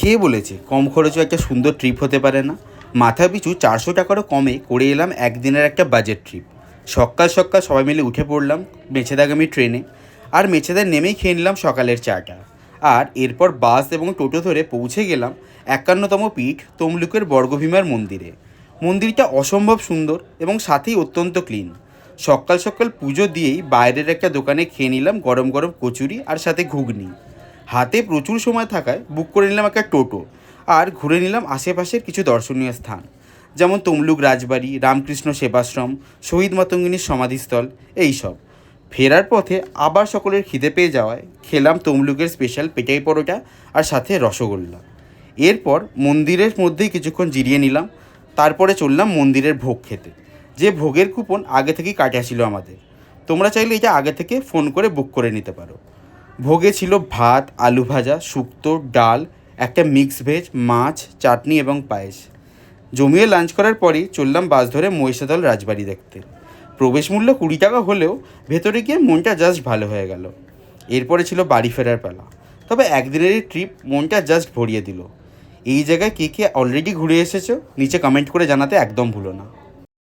কে বলেছে? কম খরচে একটা সুন্দর ট্রিপ হতে পারে না। মাথা পিছু চারশো টাকারও কমে করে এলাম একদিনের একটা বাজেট ট্রিপ সকাল সকাল সবাই মিলে উঠে পড়লাম মেছেদাগামী ট্রেনে আর মেছেদা নেমেই খেয়ে নিলাম সকালের চাটা। আর এরপর বাস এবং টোটো ধরে পৌঁছে গেলাম একান্নতম পীঠ তমলুকের বর্গভীমার মন্দিরে। মন্দিরটা অসম্ভব সুন্দর এবং সাথেই অত্যন্ত ক্লিন সকাল সকাল পুজো দিয়েই বাইরের একটা দোকানে খেয়ে নিলাম গরম গরম কচুরি আর সাথে ঘুগনি। হাতে প্রচুর সময় থাকায় বুক করে নিলাম একটা টোটো আর ঘুরে নিলাম আশেপাশের কিছু দর্শনীয় স্থান। যেমন তমলুক রাজবাড়ি, রামকৃষ্ণ সেবাশ্রম, শহীদ মাতঙ্গিনীর সমাধিস্থল এইসব ফেরার পথে আবার সকলের খিদে পেয়ে যাওয়ায় খেলাম তমলুকের স্পেশাল পেটাই পরোটা আর সাথে রসগোল্লা। এরপর মন্দিরের মধ্যেই কিছুক্ষণ জিরিয়ে নিলাম, তারপরে চললাম মন্দিরের ভোগ খেতে। যে ভোগের কুপন আগে থেকেই কাটা ছিল আমাদের। তোমরা চাইলে এটা আগে থেকে ফোন করে বুক করে নিতে পারো। ভোগে ছিল ভাত, আলু ভাজা, শুক্তো, ডাল, একটা মিক্স ভেজ মাছ, চাটনি এবং পায়েস। জমিয়ে লাঞ্চ করার পরেই চললাম বাস ধরে মহিষাদল রাজবাড়ি দেখতে। প্রবেশ মূল্য কুড়ি টাকা হলেও ভেতরে গিয়ে মনটা জাস্ট ভালো হয়ে গেল। এরপরে ছিল বাড়ি ফেরার পালা। তবে একদিনেরই ট্রিপ মনটা জাস্ট ভরিয়ে দিল। এই জায়গায় কে কে অলরেডি ঘুরে এসেছ, নিচে কমেন্ট করে জানাতে একদম ভুলো না।